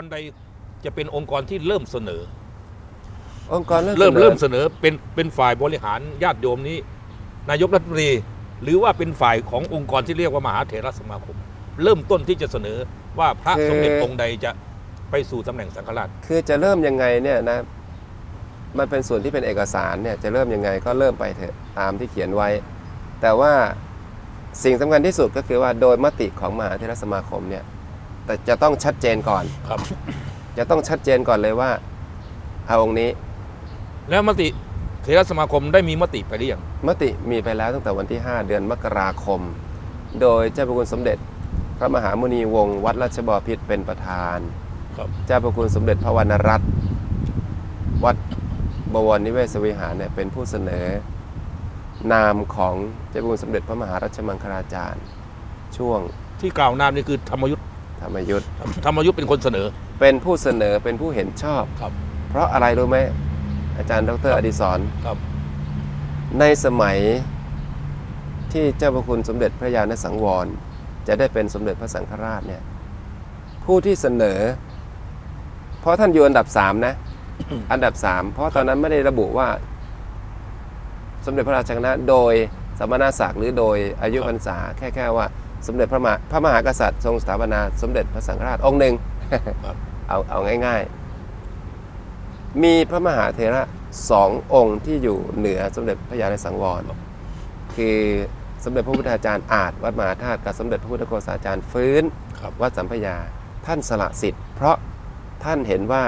องค์กรใดจะเป็นองค์กรที่เริ่มเสนอ องค์กรเริ่เริ่มมเริ่มเสเสนอนอเป็นเป็นฝ่ายบริหารญาติโยมนี้ นายกรัฐมนตรีหรือว่าเป็นฝ่ายขององค์กรที่เรียกว่ามหาเถรสมาคม เริ่มต้นที่จะเสนอว่าพระสมเด็จองค์ใดจะไปสู่ตำแหน่งสังฆราช คือจะเริ่มยังไงเนี่ยนะ มันเป็นส่วนที่เป็นเอกสารเนี่ยจะเริ่มยังไงก็เริ่มไปเถอะตามที่เขียนไว้ แต่ว่าสิ่งสำคัญที่สุดก็คือว่าโดยมติของมหาเทรสมาคมเนี่ย แต่จะต้องชัดเจนก่อน ครับ จะต้องชัดเจนก่อนเลยว่า เอาองค์นี้แล้วมติเถรสมาคมได้มีมติไปหรือยังมติมีไปแล้วตั้งแต่วันที่ 5 เดือนมกราคม โดยเจ้าพระคุณสมเด็จ พระมหามุนีวงศ์วัดราชบพิตรเป็นประธาน ครับ เจ้าพระคุณสมเด็จพระวรรณรัตน์วัดบวรนิเวศวิหารเนี่ยเป็นผู้เสนอ นามของเจ้าพระคุณสมเด็จพระมหารัชมังคลาจารย์ ช่วงที่กล่าวนามนี่คือธรรมยุทธ์ ธรรมยุทธ์ธรรมยุทธ์เป็นคนเสนอ เป็นผู้เสนอเป็นผู้เห็นชอบครับ เพราะอะไรรู้ไหมอาจารย์ดรอดิศรครับ ในสมัยที่เจ้าพระคุณสมเด็จพระญาณสังวร จะได้เป็นสมเด็จพระสังฆราชเนี่ยผู้ที่เสนอ เพราะท่านอยู่อันดับสามนะ อันดับสามเพราะตอนนั้นไม่ได้ระบุว่า สมเด็จพระราชคณะโดยสมณศักดิ์หรือโดยอายุพรรษาแค่แค่ว่า สมเด็จพระมหาพระมหากษัตริย์ทรงสถาปนาสมเด็จพระสังฆราชองค์หนึ่งครับเอาเอาง่ายๆ มีพระมหาเถระสององค์ที่อยู่เหนือสมเด็จพระญาณสังวร คือสมเด็จพระพุทธาจารย์อาจวัดมหาธาตุกับสมเด็จพระพุทธโฆษาจารย์ฟื้นครับวัดสัมพยาท่านสละสิทธิ์ เพราะท่านเห็นว่า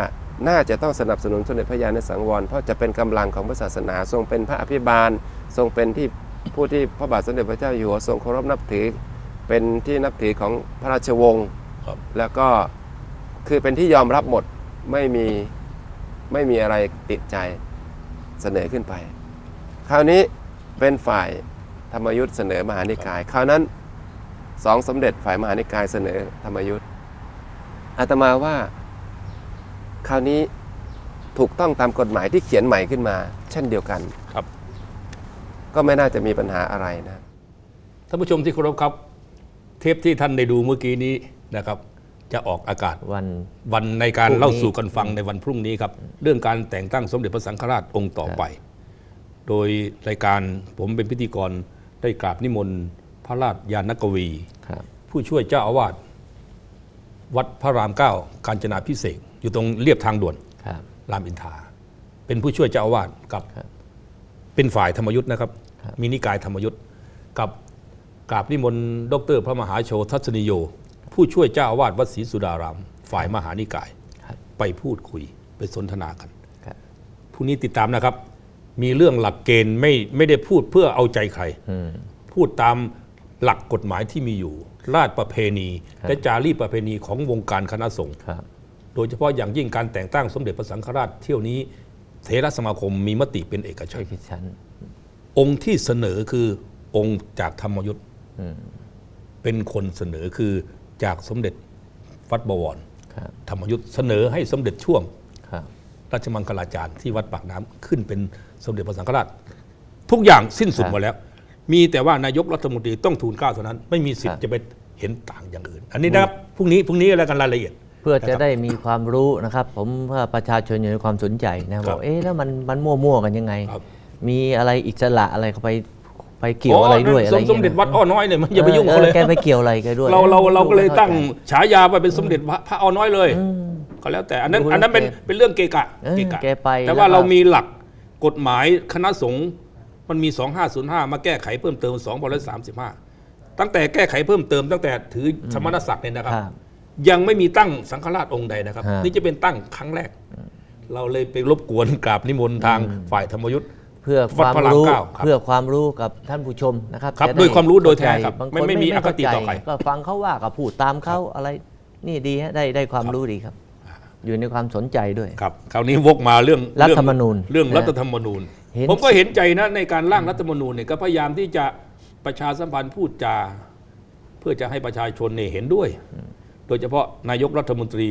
น่าจะต้องสนับสนุนสมเด็จพระญาณสังวร เพราะจะเป็นกำลังของพระศาสนาทรงเป็นพระอภิบาล ทรงเป็นที่ผู้ที่พระบาทสมเด็จพระเจ้าอยู่หัวทรงเคารพนับถือ เป็นที่นับถือของพระราชวงศ์ครับ แล้วก็คือเป็นที่ยอมรับหมดไม่มีไม่มีอะไรติดใจเสนอขึ้นไป คราวนี้เป็นฝ่ายธรรมยุทธ์เสนอมหานิกาย คราวนั้นสองสมเด็จฝ่ายมหานิกายเสนอธรรมยุทธ์อาตมาว่า คราวนี้ถูกต้องตามกฎหมายที่เขียนใหม่ขึ้นมา เช่นเดียวกันครับ ก็ไม่น่าจะมีปัญหาอะไรนะท่านผู้ชมที่เคารพครับ เทปที่ท่านได้ดูเมื่อกี้นี้นะครับ จะออกอากาศวันวันในการพรุ่งนี้เล่าสู่กันฟังในวันพรุ่งนี้ครับ เรื่องการแต่งตั้งสมเด็จพระสังฆราชองค์ต่อไป โดยรายการผมเป็นพิธีกรได้กราบนิมนต์พระราชยานกวีครับผู้ช่วยเจ้าอาวาสวัดพระรามเก้าการจนาพิเศษกอยู่ตรงเรียบทางด่วนครับรามอินทราเป็นผู้ช่วยเจ้าอาวาสกับครับ เป็นฝ่ายธรรมยุทธ์นะครับครับมีนิกายธรรมยุทธ์กับ กราบนิมนต์ดรพระมหาโชทัศนิโย ผู้ช่วยเจ้าอาวาสวัดศรีสุดาราม ฝ่ายมหานิกายครับไปพูดคุยไปสนทนากันครับพรุ่งนี้ติดตามนะครับ มีเรื่องหลักเกณฑ์ไม่ไม่ได้พูดเพื่อเอาใจใครอืมพูดตามหลักกฎหมายที่มีอยู่ ราชประเพณีครับและจารีตประเพณีของวงการคณะสงฆ์ครับโดยเฉพาะอย่างยิ่งการแต่งตั้งสมเด็จพระสังฆราชเที่ยวนี้เทรสมาคมมีมติเป็นเอกฉัใช่นท์ที่ฉันองค์ที่เสนอคือองค์จากธรรมยุทธ์อืม เป็นคนเสนอคือจากสมเด็จวัดบวรครับธรรมยุทธ์เสนอให้สมเด็จช่วงครับราชมังคลาจารย์ที่วัดปากน้ำขึ้นเป็นสมเด็จพระสังฆราช ทุกอย่างสิ้นสุดหมดแล้ว มีแต่ว่านายกรัฐมนตรีต้องทูลเกล้าเท่านั้น ไม่มีสิทธิ์จะไปเห็นต่างอย่างอื่น อันนี้นะครับพรุ่งนี้พรุ่งนี้อะไรกันรายละเอียด เพื่อจะนะครับได้มีความรู้นะครับ ผมว่าประชาชนอยู่ในความสนใจนะครับบอกเอ๊ะแล้วมันมันมั่วๆกันยังไงครับมีอะไรอิสระอะไรเข้าไป ไปเกี่ยวอะไรด้วยอะไรสมสมเด็จวัดอ้อน้อยเนี่ยมันอย่าไปยุ่งเขาเลยแกไปเกี่ยวอะไรกันด้วย เราเราเราก็เลยตั้งไม่ข้าใจฉายาไปเป็นสมเด็จพระพระอ้อน้อยเลยอืมก็แล้วแต่อันนั้นดูแล้วอันนั้นเป็นแกเป็นเรื่องเกะกะเออเกะกะแกไปแต่ว่าแล้วก็เรามีหลักกฎหมายคณะสงฆ์มันมี 2505 มาแก้ไขเพิ่มเติม235 ตั้งแต่แก้ไขเพิ่มเติมตั้งแต่ถือสมณศักดิ์เนี่ยนะครับครับยังไม่มีตั้งสังฆราชองค์ใดนะครับฮะนี่จะเป็นตั้งครั้งแรก เราเลยไปรบกวนกราบนิมนต์ทางฝ่ายธรรมยุทธ์ เพื่อควัดวามพระรามรู้เก้าครับเพื่อความรู้กับท่านผู้ชมนะครับครับจะได้วยความรู้โดยแท้เข้าใจครับบางไม่คนไม่มีเข้าอคติต่อใจใครก็ฟังเขาว่าก็พูดตามเขาอะไรนี่ดีฮะได้ได้ความรู้ดีครับ อยู่ในความสนใจด้วยครับคราวนี้วกมาเรื่องรัฐธรรมนูญ เรื่องนะรัฐธรรมนูญเห็นผมก็เห็นใจนะในการร่างรัฐธรรมนูญเนี่ยก็พยายามที่จะประชาสัมพันธ์พูดจา เพื่อจะให้ประชาชนเนี่ยเห็นด้วย โดยเฉพาะนายกรัฐมนตรี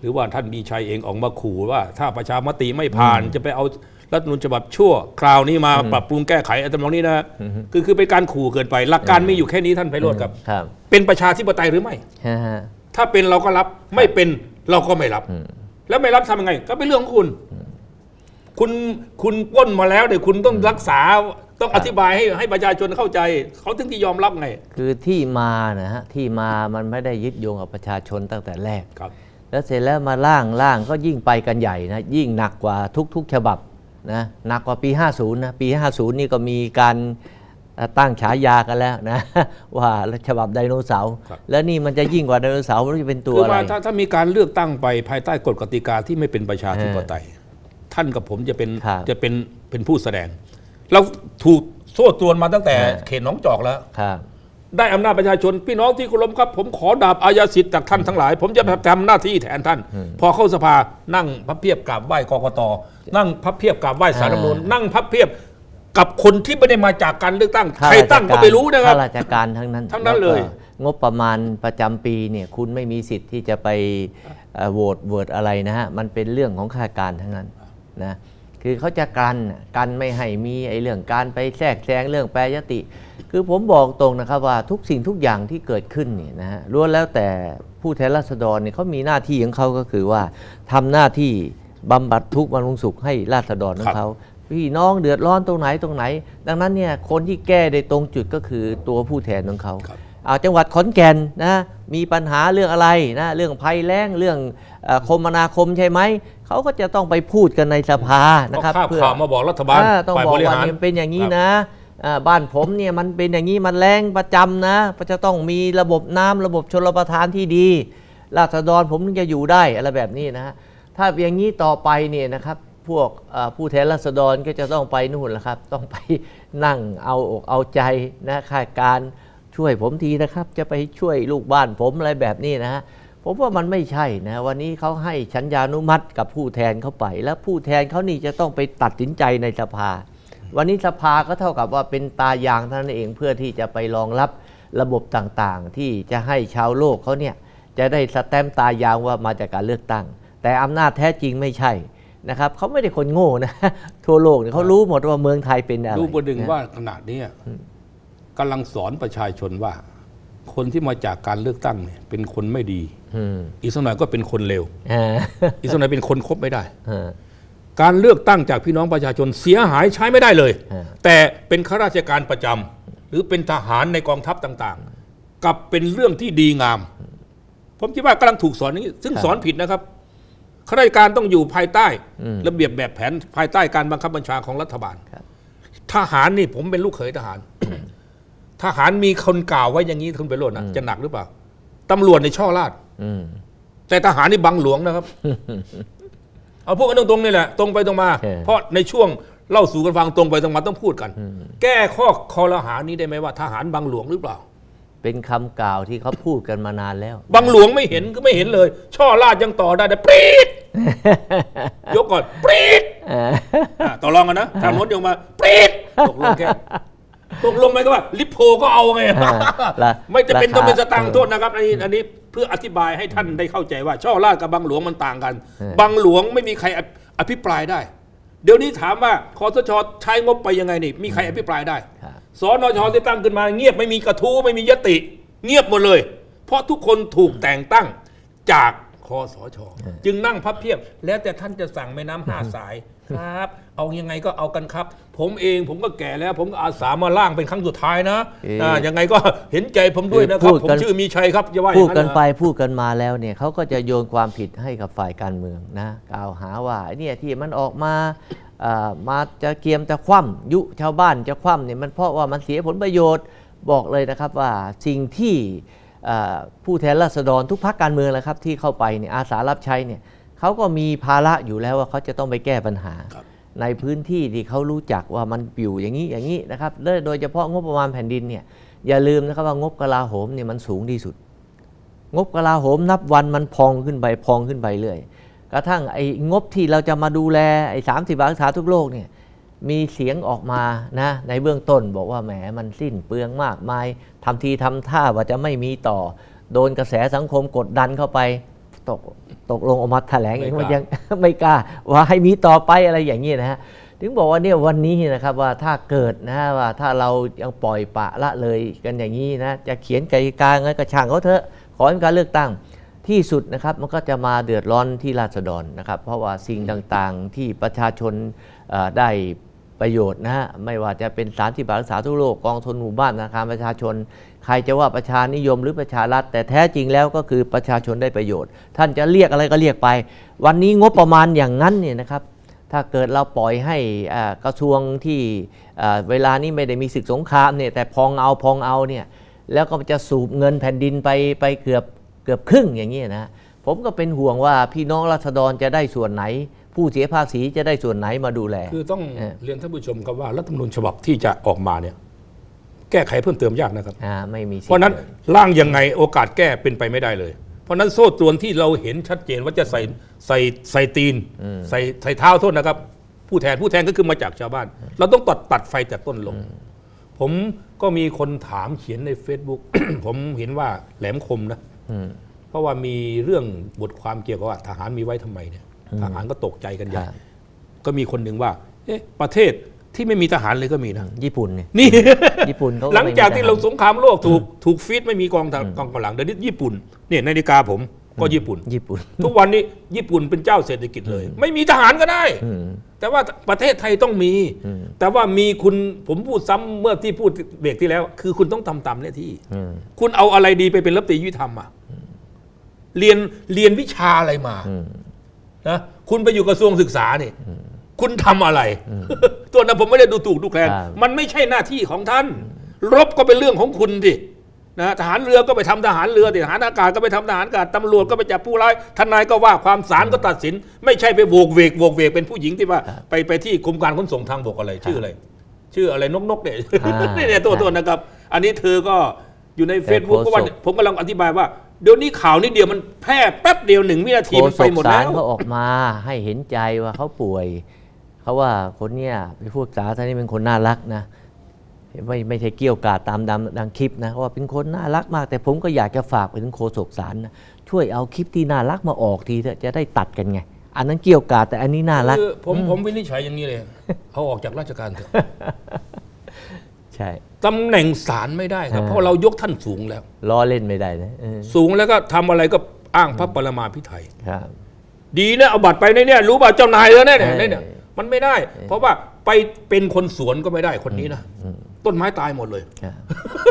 หรือว่าท่านมีชัยเองออกมาขู่ว่า ถ้าประชามติไม่ผ่านจะไปเอา รัฐธรรมนูญฉบับชั่ว คราวนี้มาปรับปรุงแก้ไขอะไรทำนองนี้นะคือคือเป็นการขู่เกินไป หลักการมีอยู่แค่นี้ท่านไพโรธครับ ครับ เป็นประชาธิปไตยหรือไม่ฮะฮะถ้าเป็นเราก็รับไม่เป็นเราก็ไม่รับ แล้วไม่รับทำยังไง ก็เป็นเรื่องของคุณ คุณคุณปล้นมาแล้วเดี๋ยวคุณต้องรักษาต้องอธิบายให้ให้ประชาชนเข้าใจ เขาถึงที่ยอมรับไง คือที่มานะฮะที่มามันไม่ได้ยึดโยงกับประชาชนตั้งแต่แรกครับ แล้วเสร็จแล้วมาล่างล่างก็ยิ่งไปกันใหญ่นะยิ่งหนักกว่าทุก ๆ ฉบับ นะหนักกว่าปี 50นะปี 50 นี่ก็มีการเอ่อตั้งฉายากันแล้วนะ ว่าฉบับไดโนเสาร์ครับแล้วนี่มันจะยิ่งกว่าไดโนเสาร์มันจะเป็นตัวคืออะไรว่าถ้าถ้ามีการเลือกตั้งไปภายใต้กฎกติกาที่ไม่เป็นประชาธิปไตย ท่านกับผมจะเป็นครับจะเป็นเป็นผู้แสดง เราถูกโซ่ตรวนมาตั้งแต่ฮะเขตหนองจอกแล้วครับ ได้อำนาจประชาชน พี่น้องที่เคารพครับ ผมขอดาบอาญาสิทธิ์จากท่านทั้งหลาย ผมจะทำหน้าที่แทนท่าน พอเข้าสภานั่งพับเพียบกราบไหว้กกตนั่งพับเพียบกราบไหว้สารรัฐธรรมนูญอ่านั่นั่งพับเพียบกับคนที่ไม่ได้มาจากการเลือกตั้งข้าใครราชตั้งก็การไม่รู้นะครับข้าราชการทั้งนั้นทั้งนั้นแวก็เลย งบประมาณประจำปีเนี่ยคุณไม่มีสิทธิ์ที่จะไปเอ่อโหวตโหวตอะไรนะฮะมันเป็นเรื่องของข้าราชการทั้งนั้นนะ คือเขาจะกันน่ะกันไม่ให้มีไอ้เรื่องการไปแทรกแซงเรื่องแปรยติ คือผมบอกตรงนะครับว่าทุกสิ่งทุกอย่างที่เกิดขึ้นเนี่ยนะฮะล้วนแล้วแต่ผู้แทนราษฎรเนี่ยเขามีหน้าที่ของเขาก็คือว่าทำหน้าที่บำบัดทุกข์บำรุงสุขให้ราษฎรของเขาพี่น้องเดือดร้อนตรงไหนตรงไหน ดังนั้นเนี่ยคนที่แก้ได้ตรงจุดก็คือตัวผู้แทนของเขาครับ เอาจังหวัดขอนแก่นนะมีปัญหาเรื่องอะไรนะเรื่องภัยแล้งเรื่องเอ่อคมนาคมใช่ไหมเขาก็จะต้องไปพูดกันในสภานะครับต้องคาบเพื่อข่าวมาบอกรัฐบาลอ่ต้องฝ่ายบอกบริว่าหารเนี่ยเป็นอย่างนี้นะอ่าบ้านผมเนี่ยมันเป็นอย่างนี้มันแรงประจำนะจะต้องมีระบบน้ำระบบชลประทานที่ดี ราษฎรผมถึงจะอยู่ได้อะไรแบบนี้นะฮะถ้าอย่างนี้ต่อไปเนี่ยนะครับพวกเอ่อผู้แทนราษฎรก็จะต้องไปนู่นแหละครับ ต้องไปนั่งเอาอกเอาใจนะข้าราชการ ช่วยผมทีนะครับ จะไปช่วยลูกบ้านผมอะไรแบบนี้นะฮะผมว่ามันไม่ใช่นะวันนี้เขาให้ชัญญานุมัติกับผู้แทนเขาไป แล้วผู้แทนเขานี่จะต้องไปตัดสินใจในสภา วันนี้สภาก็เท่ากับว่าเป็นตายางเท่านั้นเองเพื่อที่จะไปรองรับระบบต่างๆ ที่จะให้ชาวโลกเขาเนี่ยจะได้สแตมป์ตายางว่ามาจากการเลือกตั้ง แต่อำนาจแท้จริงไม่ใช่นะครับเขาไม่ได้คนโง่นะทั่วโลกเนี่ยเขารู้หมดว่าเมืองไทยเป็นอะไรดูประดึงนะว่าขณะเนี้ย กำลังสอนประชาชนว่า คนที่มาจากการเลือกตั้งเนี่ยเป็นคนไม่ดีอืมอีกสักหน่อยก็เป็นคนเลวอ่าอีกสักหน่อยเป็นคนคบไม่ได้อ่าการเลือกตั้งจากพี่น้องประชาชนเสียหายใช้ไม่ได้เลยฮะแต่เป็นข้าราชการประจำหรือเป็นทหารในกองทัพต่าง ๆกลับเป็นเรื่องที่ดีงาม ผมคิดว่ากำลังถูกสอนอย่างนี้ ซึ่งสอนผิดนะครับข้าราชการต้องอยู่ภายใต้อืมระเบียบแบบแผนภายใต้การบังคับบัญชาของรัฐบาลครับทหารนี่ผมเป็นลูกเขยทหาร ทหารมีคนกล่าวไว้อย่างนี้คุณไปโรจน์นะจะหนักหรือเปล่าตำรวจในช่อราดอืมแต่ทหารนี่บังหลวงนะครับ เอาพูดกันตรงๆนี่แหละ ตรงไปตรงมาเออเพราะในช่วงเล่าสู่กันฟังตรงไปตรงมาต้องพูดกัน แก้ข้อคอรหานี้ได้ไหมว่า ทหารบังหลวงหรือเปล่า เป็นคำกล่าวที่เขาพูดกันมานานแล้ว บังหลวงไม่เห็นก็ไม่เห็นเลย ช่อราดยังต่อได้แต่ปรีดยกก่อนปรีดอ่าอะต่อรองกันนะทางโน้นยกมาปรีดตกลงแค่ ตกลงไหมก็ว่าลิปโพก็เอาไงอ่าละไม่จะเป็นราคาต้องเป็นสตางค์เออโทษนะครับอันนี้อันนี้เพื่ออธิบายให้ท่านได้เข้าใจว่า ช่อราดกับบังหลวงมันต่างกัน เออบังหลวงไม่มีใครอภิอภิปรายได้ เดี๋ยวนี้ถามว่าคอสชใช้งบไปยังไงนี่มีใครอภิปรายได้ ครับสนชที่ตั้งขึ้นมาเงียบไม่มีกระทู้ไม่มียติ เงียบหมดเลย เพราะทุกคนถูกแต่งตั้งจากคอสช จึงนั่งพับเพียบ แล้วแต่ท่านจะสั่งแม่น้ำห้าสาย ครับ เอายังไงก็เอากันครับ ผมเองผมก็แก่แล้ว ผมก็อาสามาล่างเป็นครั้งสุดท้ายนะเอ่ออ่ายังไงก็เห็นใจผมด้วยนะครับพูดผมกันชื่อมีชัยครับจะว่าอพูย่าดงกันั้นนไปนะพูดกันมาแล้วเนี่ยเขาก็จะโยนความผิดให้กับฝ่ายการเมืองนะกล่าวหาว่าเนี่ยที่มันออกมาเอ่อมาจะเกียมจะคว่ำยุชาวบ้านจะคว่ำเนี่ยมันเพราะว่ามันเสียผลประโยชน์บอกเลยนะครับว่าสิ่งที่เอ่อผู้แทนราษฎรทุกพักการเมืองแหละครับที่เข้าไปเนี่ยอาสารับใช้เนี่ย เขาก็มีภาระอยู่แล้วว่าเขาจะต้องไปแก้ปัญหาครับในพื้นที่ที่เขารู้จักว่ามันอยู่อย่างนี้อย่างนี้นะครับโดยเฉพาะงบประมาณแผ่นดินเนี่ยอย่าลืมนะครับว่างบกลาโหมเนี่ยมันสูงที่สุด งบกลาโหมนับวันมันพองขึ้นไปพองขึ้นไปเรื่อยกระทั่งไอ้งบที่เราจะมาดูแลไอ้สามสิบาทรักษาทุกโรคเนี่ยมีเสียงออกมานะในเบื้องต้นบอกว่าแหมมันสิ้นเปลืองมากมายทำทีทำท่าว่าจะไม่มีต่อ โดนกระแสสังคมกดดันเข้าไปตก ตกลงออกมาแถลงเองไม่ว่ากล้ายังไม่กล้าว่าให้มีต่อไปอะไรอย่างนี้นะฮะถึงบอกว่าเนี่ยวันนี้นะครับว่าถ้าเกิดนะฮะว่าถ้าเรายังปล่อยปละละเลยกันอย่างนี้นะจะเขียนกติกาไงก็ช่างเขาเถอะขอให้มีการเลือกตั้งที่สุดนะครับมันก็จะมาเดือดร้อนที่ราษฎรนะครับ เพราะว่าสิ่งต่างๆที่ประชาชนเอ่อได้ ประโยชน์นะฮะไม่ว่าจะเป็นสารที่บารักษาทุกโลกกองทุนหมู่บ้านธนาคารประชาชน ใครจะว่าประชานิยมหรือประชารัฐ แต่แท้จริงแล้วก็คือประชาชนได้ประโยชน์ ท่านจะเรียกอะไรก็เรียกไป วันนี้งบประมาณอย่างนั้นเนี่ยนะครับถ้าเกิดเราปล่อยให้กระทรวงที่เวลานี้ไม่ได้มีศึกสงครามเนี่ยแต่พองเอาพองเอาเนี่ยแล้วก็จะสูบเงินแผ่นดินไปไปเกือบเกือบครึ่งอย่างนี้นะผมก็เป็นห่วงว่าพี่น้องราษฎรจะได้ส่วนไหน ผู้เสียภาษีจะได้ส่วนไหนมาดูแล คือต้องเออเรียนท่านผู้ชมครับว่ารัฐธรรมนูญฉบับที่จะออกมาเนี่ยแก้ไขเพิ่มเติมยากนะครับอ่าไม่มีสิทเพราะฉะนั้นลยร่างยังไงโอกาสแก้เป็นไปไม่ได้เลย เพราะฉะนั้นโซ่ตรวนที่เราเห็นชัดเจนว่าจะใส่ใส่ใส่ตีน ใส่ใส่เท้าโทษนะครับ ผู้แทนผู้แทนก็คือมาจากชาวบ้าน เราต้องตัดตัดไฟแต่ต้นลง ผมก็มีคนถามเขียนใน Facebook ผมเห็นว่าแหลมคมนะอืมเพราะว่ามีเรื่องบทความเกี่ยวกับว่าทหารมีไว้ทำไมเนี่ย ทหารก็ตกใจกันใหญ่ครับก็มีคนหนึ่งว่า เอ๊ะ ประเทศที่ไม่มีทหารเลยก็มีนะญี่ปุ่นเนี่ยนี่ญี่ปุ่นเขาหลังจากที่เราไม่มีทหสงครามโลกถูกถูกฟีดไม่มีกองทางกองกำลังเดี๋ยวนี้ญี่ปุ่นเนี่ยนาฬิกาผมก็ญี่ปุ่น ญี่ปุ่น ทุกวันนี้ญี่ปุ่นเป็นเจ้าเศรษฐกิจเลย ไม่มีทหารก็ได้อืมแต่ว่าประเทศไทยต้องมีอืมแต่ว่ามีคุณผมพูดซ้ำเมื่อที่พูดเบรกที่แล้ว คือคุณต้องทำตามหน้าที่อืมคุณเอาอะไรดีไปเป็นรัฐมนตรียุติธรรมอะเรียนเรียนวิชาอะไรมาอืม นะคุณไปอยู่กระทรวงศึกษาเนี่ยคุณทำอะไร ตัวนั้นผมไม่ได้ดูถูกดูแคลนครับมันไม่ใช่หน้าที่ของท่าน รบก็เป็นเรื่องของคุณดินะทหารเรือก็ไปทำทหารเรือทหารอากาศก็ไปทำทหารอากาศตำรวจก็ไปจับผู้ร้ายทนายก็ว่าความศาลก็ตัดสิน ไม่ใช่ไปโวกเวกโวกเวกเป็นผู้หญิงที่ว่าไปไปที่กรมการขนส่งทางบกอะไรชื่ออะไร ชื่ออะไรนกนกเนี่ยอ่าเนี่ยตัวตัวนะครับ อันนี้เธอก็อยู่ในแต่เฟซบุ๊กโฆษกก็ว่าผมกำลังอธิบายว่า เดี๋ยวนี้ข่าวนิดเดียวมันแพร่แป๊บเดียวหนึ่งวินาทีโฆมันษไปกหมดศาแล้ลว เขาออกมาให้เห็นใจว่าเขาป่วย เขาว่าคนเนี้ยไปพูดจาท่านนี้เป็นคนน่ารักนะไม่ไม่ใช่เกี่ยวกาดตามดังดังคลิปนะว่าเป็นคนน่ารักมาก แต่ผมก็อยากจะฝากไปถึงโฆษกศาลนะช่วยเอาคลิปที่น่ารักมาออกทีเถอะจะได้ตัดกันไง อันนั้นเกี่ยวกาดแต่อันนี้น่ารัก คือผมผมวินิจฉัยอย่างนี้เลยเขาออกจากราชการเถอะ ใช่ตำแหน่งศาลไม่ได้ครับอ่าเพราะเรายกท่านสูงแล้ว ล้อเล่นไม่ได้นะเออสูงแล้วก็ทำอะไรก็อ้างพระปรมาภิไธยครับ ดีนะเอาบัตรไปในเนี่ยรู้ป่ะเจ้านายแล้วเนี่ยเนี่ยเออเนี่ยมันไม่ได้ เพราะว่าไปเป็นคนสวนก็ไม่ได้คนนี้นะต้นไม้ตายหมดเลย ครับ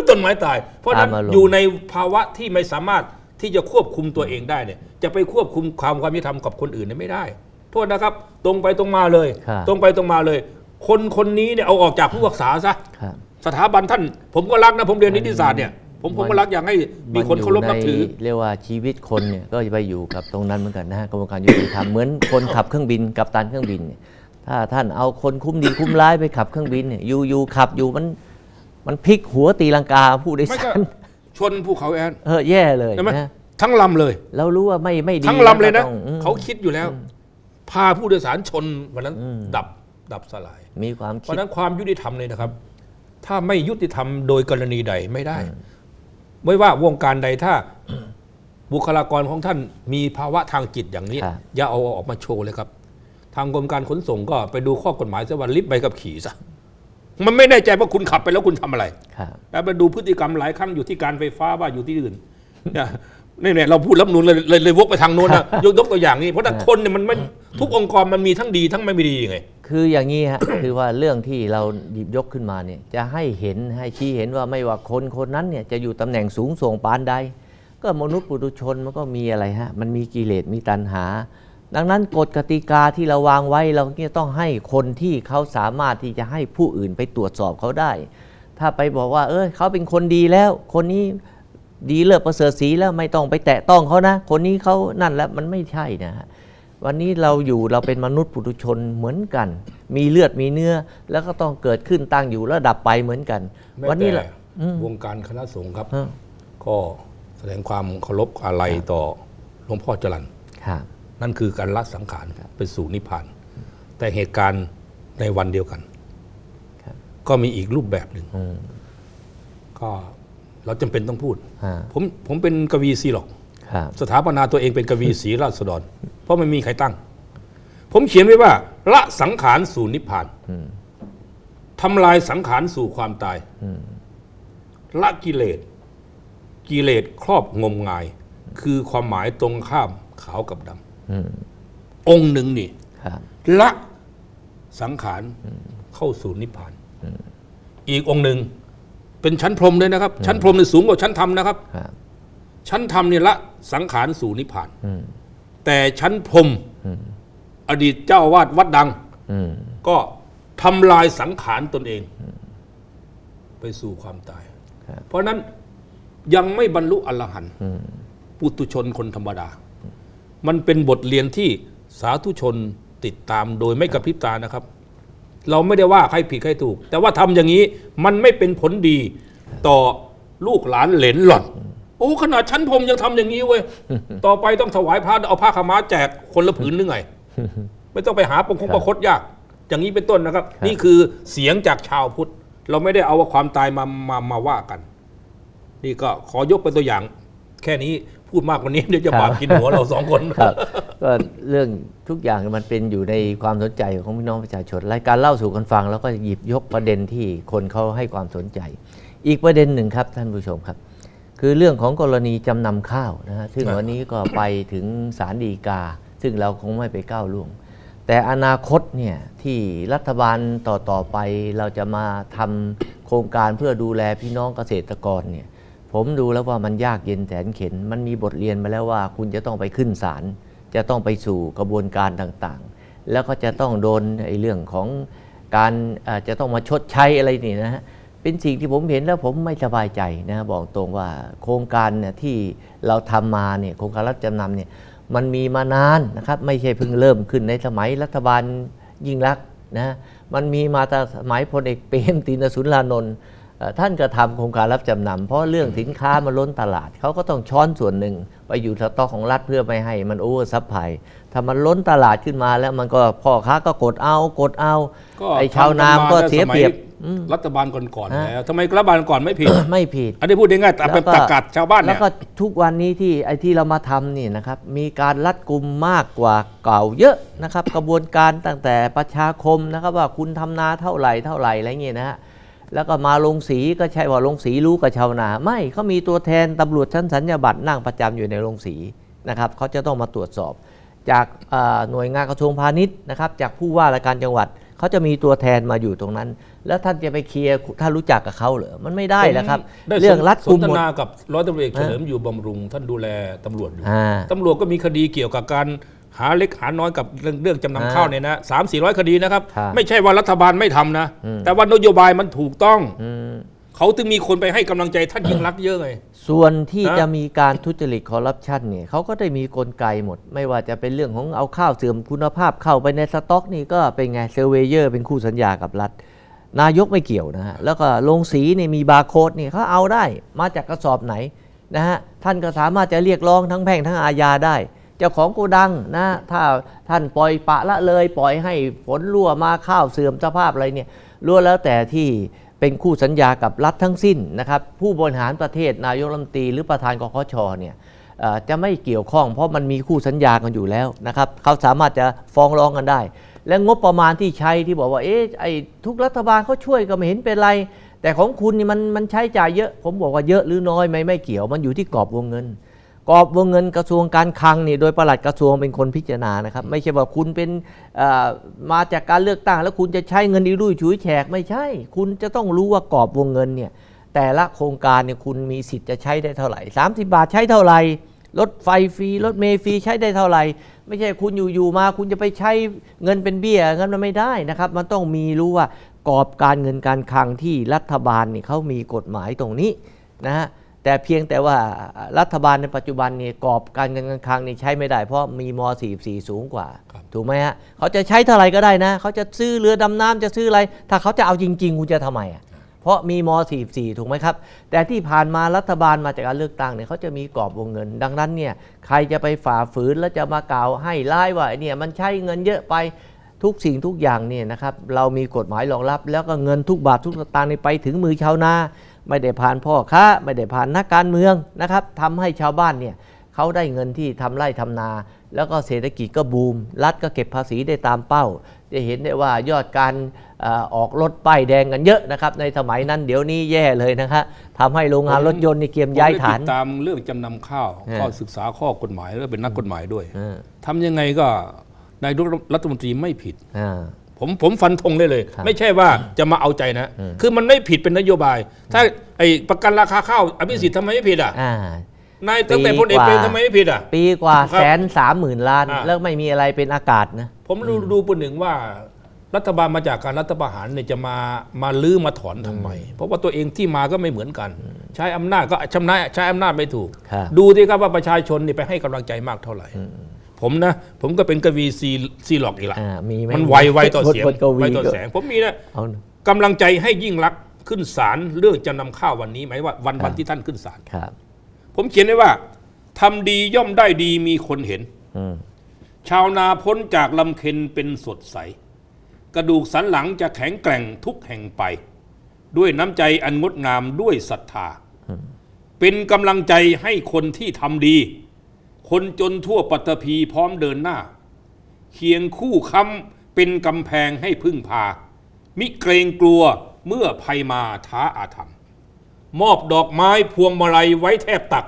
ต้นไม้ตาย เพราะฉะนั้นตามอารมณ์ อยู่ในภาวะที่ไม่สามารถที่จะควบคุมตัวเองได้เนี่ยจะไปควบคุมความความยุติธรรมกับคนอื่นเนี่ยไม่ได้ โทษนะครับ ตรงไปตรงมาเลย ครับ ตรงไปตรงมาเลย คนคนนี้เนี่ยเอาออกจากผู้รักษาซะ ครับ สถาบันท่าน ผมก็รักนะผมเรียนนิติศาสตร์เนี่ยผมผมก็รักอยากให้มีคนเคารพนับถือมันยู่ในเรียกว่าชีวิตคนเนี่ยก็จะไปอยู่กับตรงนั้นเหมือนกันนะฮะกระบวนการยุติธรรมเหมือนคนขับเครื่องบินกับตันเครื่องบินเนี่ยถ้าท่านเอาคนคุ้มดีคุ้มร้ายไปขับเครื่องบินเนี่ยอยู่อยู่ขับอยู่มันมันพลิกหัวตีลังกาผู้โดยไม่สาก็รชนภูเขาแอนเออแย่เลยใช่ไหมนะทั้งลำเลย เรารู้ว่าไม่ไม่ดีทั้งลำเลยนะก็ต้องอืมเขาคิดอยู่แล้ว พาผู้โดยสารชนวันนั้นดับดับสลาย มีความเพคิราะดฉะนั้นความยุติธรรมเลยนะครับ ถ้าไม่ยุติธรรมโดยกรณีใดไม่ได้ ไม่ว่าวงการใดถ้าบุคลากรของท่านมีภาวะทางจิตอย่างนี้ครับอย่าเอาออกมาโชว์เลยครับ ทางกรมการขนส่งก็ไปดูข้อกฎหมายซะว่าลิฟต์ใบขับขี่ซะมันไม่แน่ใจว่าคุณขับไปแล้วคุณทำอะไรครับแล้วไปดูพฤติกรรมหลายครั้งอยู่ที่การไฟฟ้าว่าอยู่ที่อื่นเนี่ยนี่เนี่ยเราพูดรับนูนเลยเลยเลยวกไปทางโน้นนะยกยกตัวอย่างนี้เพราะถ้าคนเนี่ยมันไม่ทุกองค์กรมันมีทั้งดีทั้งไม่ดีไง คืออย่างนี้ฮะ คือว่าเรื่องที่เราหยิบยกขึ้นมาเนี่ยจะให้เห็นให้ชี้เห็นว่าไม่ว่าคนคนนั้นเนี่ยจะอยู่ตำแหน่งสูงส่งปานใด ก็มนุษย์ปุถุชนมันก็มีอะไรฮะ มันมีกิเลสมีตัณหา ดังนั้นกฎกติกาที่เราวางไว้เราเนี่ยต้องให้คนที่เขาสามารถที่จะให้ผู้อื่นไปตรวจสอบเขาได้ ถ้าไปบอกว่า เออเขาเป็นคนดีแล้ว คนนี้ ดีเลิศประเสริฐศรีแล้วไม่ต้องไปแตะต้องเขานะ คนนี้เขานั่นแล้วมันไม่ใช่นะฮะวันนี้เราอยู่เราเป็นมนุษย์ปุถุชนเหมือนกัน มีเลือดมีเนื้อ แล้วก็ต้องเกิดขึ้นตั้งอยู่แล้วดับไปเหมือนกันแม้วันนี้แต่แหละ อืมวงการคณะสงฆ์ครับเออก็แสดงความเคารพอาลัยต่อหลวงพ่อจรันครับ นั่นคือการละสังขารไปสู่นิพพาน แต่เหตุการณ์ในวันเดียวกัน ครับ ก็มีอีกรูปแบบหนึ่งอืมก็ เราจำเป็นต้องพูดฮะผมผมเป็นกวีซีหรอกครับสถาปนาตัวเองเป็นกวีศรีราษฎร เพราะไม่มีใครตั้ง ผมเขียนไว้ว่า ละสังขารสู่นิพพานอืมทำลายสังขารสู่ความตายอืมละกิเลส กิเลสครอบงมงาย คือความหมายตรงข้ามขาวกับดอืมำองค์หนึ่งนี่ครับละสังขารเข้าสู่นิพพานอีกองค์หนึ่ง เป็นชั้นพรหมเลยนะครับ ชั้นพรหมนี่สูงกว่าชั้นธรรมนะครับ ครับชั้นธรรมนี่ละสังขารสู่นิพพาน อืมแต่ชั้นพรหมอืมอดีตเจ้าอาวาดวัดดัง อืมก็ทำลายสังขารตนเอง ไปสู่ความตาย ครับเพราะฉะนั้นยังไม่บรรลุอรหันต์อืมปุตุชนคนธรรมดา มันเป็นบทเรียนที่สาธุชนติดตามโดยไม่กระพริบตานะครับ เราไม่ได้ว่าใครผิดใครถูก แต่ว่าทำอย่างนี้มันไม่เป็นผลดีต่อลูกหลานเหลนหล่อนโอ้ขนาดชั้นพรมยังทำอย่างนี้เว้ยต่อไปต้องถวายพระเอาผ้าขาวม้าแจกคนละผืนนึงไงไม่ต้องไปหาปงคงประคตยาก อย่างนี้เป็นต้นนะครับ นี่คือเสียงจากชาวพุทธ เราไม่ได้เอาว่าความตายมามามาว่ากัน นี่ก็ขอยกเป็นตัวอย่าง แค่นี้ พูดมากกว่านี้เดี๋ยวจะบาปกินหัวเราสองคนครับก็เรื่องทุกอย่างมันเป็นอยู่ในความสนใจของพี่น้องประชาชนรายการเล่าสู่กันฟังแล้วก็หยิบยกประเด็นที่คนเขาให้ความสนใจ อีกประเด็นหนึ่งครับท่านผู้ชมครับ คือเรื่องของกรณีจำนำข้าวนะฮะซึ่งครับวันนี้ก็ไปถึงศาลฎีกา ซึ่งเราคงไม่ไปก้าวล่วงแต่อนาคตเนี่ยที่รัฐบาลต่อต่อไปเราจะมาทำโครงการเพื่อดูแลพี่น้องเกษตรกรเนี่ย ผมดูแล้วว่ามันยากเย็นแสนเข็น มันมีบทเรียนมาแล้วว่า คุณจะต้องไปขึ้นศาลจะต้องไปสู่กระบวนการต่างๆ แล้วก็จะต้องโดนไอ้เรื่องของการจะต้องมาชดใช้อะไรนี่นะฮะเป็นสิ่งที่ผมเห็นแล้วผมไม่สบายใจนะบอกตรงว่าโครงการเนี่ยที่เราทำมาเนี่ยโครงการรับจำนำเนี่ยมันมีมานานนะครับไม่ใช่เพิ่งเริ่มขึ้นในสมัยรัฐบาลยิ่งรักนะมันมีมาตั้งสมัยพลเอกเปรมตินสุรานนท์ ท่านก็ทำโครงการรับจำนำเพราะเรื่องสินค้ามันล้นตลาด เขาก็ต้องช้อนส่วนหนึ่ง ไปอยู่สต็อกของรัฐเพื่อไม่ให้มันโอเวอร์ซัพพลายถ้ามันล้นตลาดขึ้นมาแล้วมันก็พ่อค้าก็กดเอากดเอาก็ไอ้ชาวนามก็เสียเปรียบทำกันมาตั้งแต่สมัยรัฐบาลก่อนๆฮะแล้วทำไมรัฐบาลก่อนไม่ผิดไม่ผิด อันนี้พูดง่ายๆแต่เป็นแล้วก็ตะกัดชาวบ้านแล้เนี่วยก็ทุกวันนี้ที่ไอ้ที่เรามาทำนี่นะครับ มีการรัดกุมมากกว่าเก่าเยอะนะครับ กระบวนการตั้งแต่ประชาคมนะครับว่าคุณทำนาเท่าไหร่เท่าไหร่อะไรเงี้ยนะฮะ แล้วก็มาลงสีก็ใช่ว่าลงสีรู้กับชาวนา ไม่เขามีตัวแทนตำรวจชั้นสัญญาบัตรนั่งประจำอยู่ในลงสีนะครับเขาจะต้องมาตรวจสอบ จากเอ่อหน่วยงานกระทรวงพาณิชย์นะครับ จากผู้ว่าราชการจังหวัดเขาจะมีตัวแทนมาอยู่ตรงนั้น แล้วท่านจะไปเคลียร์ถ้ารู้จักกับเขาเหรอมันไม่ได้แล้วครับได้เรื่องรัดสกุมนทหมดนากับร้อยตำรวจเอกฮะเฉลิมอยู่บำรุง ท่านดูแลตำรวจอยู่อ่าตำรวจก็มีคดีเกี่ยวกับการ หาเล็กหาน้อยกับเรื่องเรื่องจำอ่านำข้าวเนี่ยนะสามสี่ร้อยคดีนะครับ ครับไม่ใช่ว่ารัฐบาลไม่ทำนะ อืม แต่ว่านโยบายมันถูกต้อง อืมเขาถึงมีคนไปให้กำลังใจท่านยิ่งรักษณ์เยอะไง ส่วนที่นะ จะมีการทุจริตคอร์รัปชันเนี่ยเขาก็ได้มีกลไกหมด ไม่ว่าจะเป็นเรื่องของเอาข้าวเสื่อมคุณภาพเข้าไปในสต็อกนี่ก็เป็นไงเซอร์เวเยอร์เป็นคู่สัญญากับรัฐ นายกไม่เกี่ยวนะฮะ แล้วก็ลงสีนี่มีบาร์โค้ดนี่เขาเอาได้มาจากกระสอบไหนนะฮะ ท่านก็สามารถจะเรียกร้องทั้งแพ่งทั้งอาญาได้ เจ้าของโกดังนะถ้าท่านปล่อยปะละเลย ปล่อยให้ฝนรั่วมาข้าวเสื่อมสภาพอะไรเนี่ยรั่วแล้วแต่ที่เป็นคู่สัญญากับรัฐทั้งสิ้นนะครับผู้บริหารประเทศนายกรัฐมนตรีหรือประธานกคชเนี่ยจะไม่เกี่ยวข้องเพราะมันมีคู่สัญญากันอยู่แล้วนะครับเขาสามารถจะฟ้องร้องกันได้ และงบประมาณที่ใช้ที่บอกว่าเอ๊ะไอ้ทุกรัฐบาลเขาช่วยก็ไม่เห็นเป็นไร แต่ของคุณนี่มันมันใช้จ่ายเยอะ ผมบอกว่าเยอะหรือน้อยไม่ไม่เกี่ยวมันอยู่ที่กรอบวงเงิน กรอบวงเงินกระทรวงการคลังนี่โดยประหลัดกระทรวงเป็นคนพิจารณานะครับ ไม่ใช่ว่าคุณเป็นมาจากการเลือกตั้ง แล้วคุณจะใช้เงินอีรุ่ยฉุยแฉกไม่ใช่ คุณจะต้องรู้ว่ากรอบวงเงินเนี่ยแต่ละโครงการเนี่ยคุณมีสิทธิ์จะใช้ได้เท่าไหร่ 30 บาทใช้เท่าไหร่รถไฟฟรีรถเมล์ฟรีใช้ได้เท่าไหร่ ไม่ใช่คุณอยู่ๆมา คุณจะไปใช้เงินเป็นเบี้ยงั้นมันไม่ได้นะครับ มันต้องมีรู้ว่ากรอบการเงินการคลังที่รัฐบาลเนี่ยเขามีกฎหมายตรงนี้นะฮะ แต่เพียงแต่ว่ารัฐบาลในปัจจุบันนี่กรอบการเงินการคลังนี่ใช้ไม่ได้ เพราะมีม 44 สูงกว่าครับถูกไหมฮะเขาจะใช้เท่าไหร่ก็ได้นะ เขาจะซื้อเรือดำน้ำจะซื้ออะไร ถ้าเขาจะเอาจริงๆคุณจะทำไมอะเพราะมีม 44 ถูกไหมครับ แต่ที่ผ่านมารัฐบาลมาจากการเลือกตั้งเนี่ยเขาจะมีกรอบวงเงิน ดังนั้นเนี่ยใครจะไปฝ่าฝืนแล้วจะมากล่าวให้ร้ายว่าเนี่ยมันใช้เงินเยอะไปทุกสิ่งทุกอย่างเนี่ยนะครับเรามีกฎหมายรองรับ แล้วก็เงินทุกบาททุกสตางค์นี่ไปถึงมือชาวนา ไม่ได้ผ่านพ่อค้าไม่ได้ผ่านนักการเมืองนะครับทำให้ชาวบ้านเนี่ยเขาได้เงินที่ทำไร่ทำนา แล้วก็เศรษฐกิจก็บูม รัฐก็เก็บภาษีได้ตามเป้า จะเห็นได้ว่ายอดการเอ่อออกรถป้ายแดงกันเยอะนะครับในสมัยนั้นเดี๋ยวนี้แย่เลยนะครับทำให้โรงงานรถยนต์นี่เกียมย้ายฐานผมได้ติดตามเรื่องจำนำข้าวฮะก็ศึกษาข้อกฎหมายแล้วเป็นนักกฎหมายด้วยอ่าทำยังไงก็นายกรัฐมนตรีไม่ผิดอ่า ผมผมฟันธงได้เลย ครับไม่ใช่ว่าจะมาเอาใจนะคือมันไม่ผิดเป็นนโยบาย ถ้าไอ้ประกันราคาข้าวอภิสิทธิ์ทำไมไม่ผิดอะอ่า นายตั้งแต่พลเอกเปรมทำไมไม่ผิดอะ ปีกว่าครับแสนสามหมื่นล้าน อ่า แล้วไม่มีอะไรเป็นอากาศนะ ผมดูดูปุ่นหนึ่งว่า รัฐบาลมาจากการรัฐประหารเนี่ยจะมามาลื้อมาถอนทำไม เพราะว่าตัวเองที่มาก็ไม่เหมือนกัน ใช้อำนาจก็ชำนาญใช้อำนาจไม่ถูก ครับ ดูที่ครับว่าประชาชนนี่ไปให้กำลังใจมากเท่าไหร่ ผมนะ ผมก็เป็นกวีซีซีหลอกอีกละอ่ามีไหมมันไวไวต่อเสียงบทกวีไวต่อก็แสง ผมมีนะเอาหน่อย กำลังใจให้ยิ่งรักษณ์ขึ้นศาลเรื่องจะนำข้าววันนี้หมายว่าวันวันที่ท่านขึ้นศาลครับผมเขียนไว้ว่าทำดีย่อมได้ดีมีคนเห็น อืมชาวนาพ้นจากลำเค็นเป็นสดใส กระดูกสันหลังจะแข็งแกร่งทุกแห่งไป ด้วยน้ำใจอันงดงามด้วยศรัทธา เป็นกำลังใจให้คนที่ทำดี คนจนทั่วปัตตภีพร้อมเดินหน้า เคียงคู่ค้ำเป็นกำแพงให้พึ่งพา มิเกรงกลัวเมื่อภัยมาท้าอาธรรม มอบดอกไม้พวงมาลัยไว้แทบตัก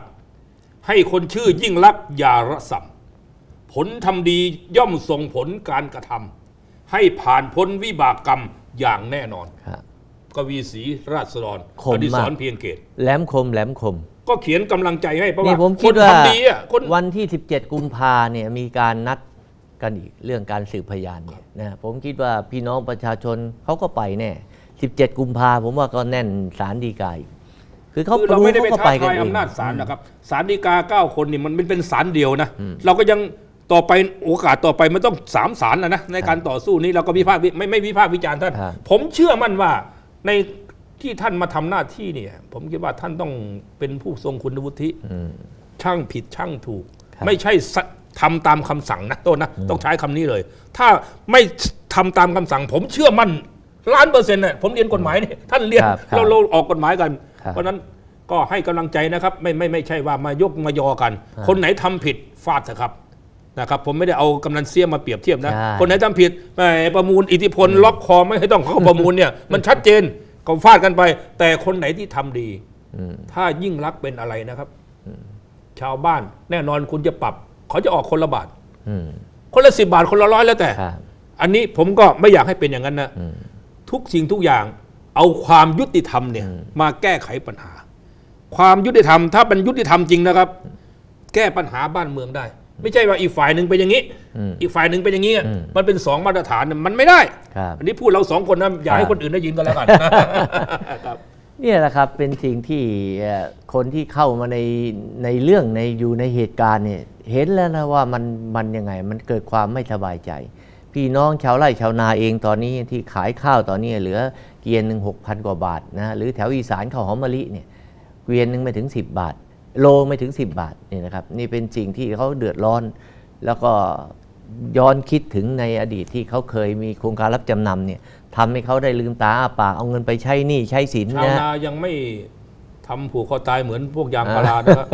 ให้คนชื่อยิ่งลักษณ์อย่าระสำผลทำดีย่อมส่งผลการกระทำให้ผ่านพ้นวิบากกรรมอย่างแน่นอนครับกวีศรีราษฎรคมอดิศรมากเพียงเกต แหลมคมแหลมคม ก็เขียนกำลังใจให้เพราะนี่ว่าผมคคิดนว่าทำดีอะคนวันที่ 17 กุมภาเนี่ยมีการนัดกันอีกเรื่องการสืบพยานเนี่ยนะผมคิดว่าพี่น้องประชาชนเขาก็ไปแน่ 17 กุมภาผมว่าก็แน่นศาลฎีกาอีกคือเขาคือเราไม่ได้ไปก็ท้าไปกันทายเอง อำนาจศาลนะครับศาลฎีกาเก้าคนนี่มันเป็นเป็นศาลเดียวนะ เราก็ยังต่อไปโอกาสต่อไปมันต้องสามศาลนะนะในการต่อสู้นี้เราก็วิพากษ์วิไม่ไม่วิพากษ์วิจารณ์ท่าน ครับ ผมเชื่อมั่นว่าใน ที่ท่านมาทำหน้าที่เนี่ย ผมคิดว่าท่านต้องเป็นผู้ทรงคุณวุฒิอืมช่างผิดช่างถูกครับไม่ใช่สะทำตามคำสั่งนะโต้นนะต้องใช้คำนี้เลย ถ้าไม่ทำตามคำสั่ง ผมเชื่อมั่นล้านเปอร์เซ็นต์น่ะผมเรียนกฎหมายนี่ท่านเรียนครับครับเราเราออกกฎหมายกันครับเพราะฉะนั้นก็ให้กำลังใจนะครับ ไม่ไม่ไม่ใช่ว่ามายกมายอกันครับคนไหนทำผิดฟาดเถอะครับนะครับผมไม่ได้เอากำนันเสียมาเปรียบเทียบนะใช่คนไหนทำผิดแหมประมูลอิทธิพลล็อกคอไม่ให้ต้องเขาประมูลเนี่ยมันชัดเจน ก็ฟาดกันไป แต่คนไหนที่ทำดีอืมถ้ายิ่งรักษณ์เป็นอะไรนะครับ ชาวบ้านแน่นอนคุณจะปรับ เขาจะออกคนละบาทอืมคนละสิบาทคนละร้อยแล้วแต่ครับอันนี้ผมก็ไม่อยากให้เป็นอย่างนั้นนะอืมทุกสิ่งทุกอย่าง เอาความยุติธรรมเนี่ยอืมมาแก้ไขปัญหา ความยุติธรรม ถ้าเป็นยุติธรรมจริงนะครับ แก้ปัญหาบ้านเมืองได้ ไม่ใช่ว่าอีกฝ่ายหนึ่งเป็นอย่างนี้ อืม อีกฝ่ายหนึ่งเป็นอย่างนี้อืมมันเป็นสองมาตรฐานน่ะมันไม่ได้ ครับอันนี้พูดเราสองคนนะอย่าให้ครับ คนอื่นได้ยินกันแล้วกัน ครับ เนี่ยแหละครับเป็นสิ่งที่เอ่อคนที่เข้ามาในในเรื่องในอยู่ในเหตุการณ์เนี่ยเห็นแล้วนะว่ามันมันยังไง มันเกิดความไม่สบายใจ พี่น้องชาวไร่ชาวนาเองตอนนี้ที่ขายข้าวตอนนี้เหลือเกวียนหนึ่งหกพันกว่าบาทนะหรือแถวอีสานข้าวหอมมะลิเนี่ยเกวียนหนึ่งไม่ถึง 10 บาท โลไม่ถึง 10 บาทเนี่ยนะครับนี่เป็นสิ่งที่เขาเดือดร้อน แล้วก็ย้อนคิดถึงในอดีตที่เขาเคยมีโครงการรับจำนำเนี่ยทำให้เขาได้ลืมตาอ้าปากเอาเงินไปใช้หนี้ใช้สินชาวนะ นายังไม่ทำผูกคอตายเหมือนพวกยางพารานะครับ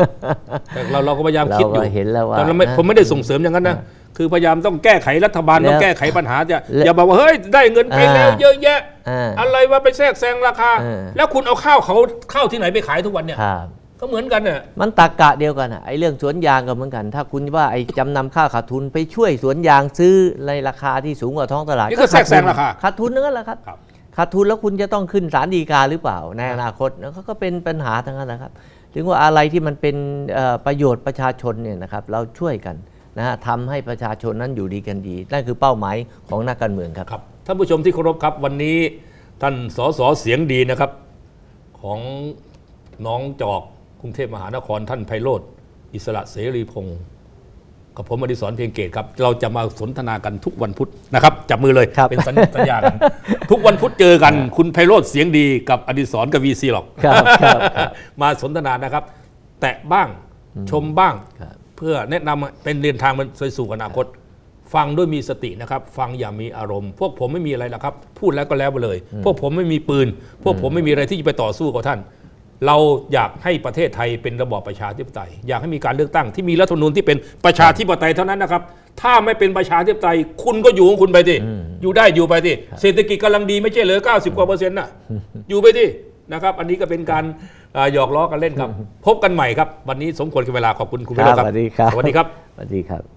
แต่เราเราก็พยายามเราคิดอยู่ก็เห็นแล้วว่าแต่เราไม่นะผมไม่ได้ส่งเสริมอย่างนั้นนะคือพยายามต้องแก้ไขรัฐบาลแล้วต้องแก้ไขปัญหาจะแล้วอย่าบอกว่าเฮ้ยได้เงินไปแล้ว อ่าเยอะแยะ อ่าอะไรว่าไปแทรกแซงราคา อ่า แล้วคุณเอาข้าวเขาข้าวที่ไหนไปขายทุกวันเนี่ย ครับ ก็เหมือนกันเนี่ยมันตากกะเดียวกันอะไอ้เรื่องสวนยางก็เหมือนกัน ถ้าคุณว่าไอ้จำนำข้าวขาดทุนไปช่วยสวนยางซื้อในราคาที่สูงกว่าท้องตลาดนี่ก็แทรกแซงราคาขาดทุนนั่นแหละครับครับขาดทุนแล้วคุณจะต้องขึ้นศาลฎีกาหรือเปล่า ในอนาคตนะเขาก็เป็นปัญหาทั้งนั้นนะครับ ถึงว่าอะไรที่มันเป็นเอ่อประโยชน์ประชาชนเนี่ยนะครับเราช่วยกันนะฮะทำให้ประชาชนนั้นอยู่ดีกันดีนั่นคือเป้าหมายของนักการเมืองครับครับท่านผู้ชมที่เคารพครับวันนี้ท่านสสเสียงดีนะครับ ของน้องจอก กรุงเทพมหานครท่านไพโรธอิสระเสรีพงศ์กับผมอดิศรเพียงเกตครับ เราจะมาสนทนากันทุกวันพุธนะครับจับมือเลยครับเป็นสัญสัญญากัน ทุกวันพุธเจอกัน คุณไพโรธเสียงดีกับอดิศรกับวีซีหรอกครับครับครับมาสนทนานะครับ แตะบ้างชมบ้างครับเพื่อแนะนำเป็นเรียนทางมันไปสู่อนาคต ฟังด้วยมีสตินะครับ ฟังอย่ามีอารมณ์ พวกผมไม่มีอะไรหรอกครับ พูดแล้วก็แล้วไปเลย พวกผมไม่มีปืน พวกผมไม่มีอะไรที่จะไปต่อสู้กับท่าน เราอยากให้ประเทศไทยเป็นระบอบประชาธิปไตย อยากให้มีการเลือกตั้งที่มีรัฐธรรมนูญที่เป็นประชาธิปไตยเท่านั้นนะครับ ถ้าไม่เป็นประชาธิปไตย คุณก็อยู่ของคุณไปสิอยู่ได้อยู่ไปสิเศรษฐกิจกำลังดีไม่ใช่เหลือ 90 กว่าเปอร์เซ็นต์น่ะอยู่ไปสินะครับ อันนี้ก็เป็นการอ่าหยอกล้อกันเล่นครับ พบกันใหม่ครับ วันนี้สมควรกับเวลาขอบคุณคุณควิรัโรจน์ครับบสวัสดีครับสวัสดีครับสวัสดีครับ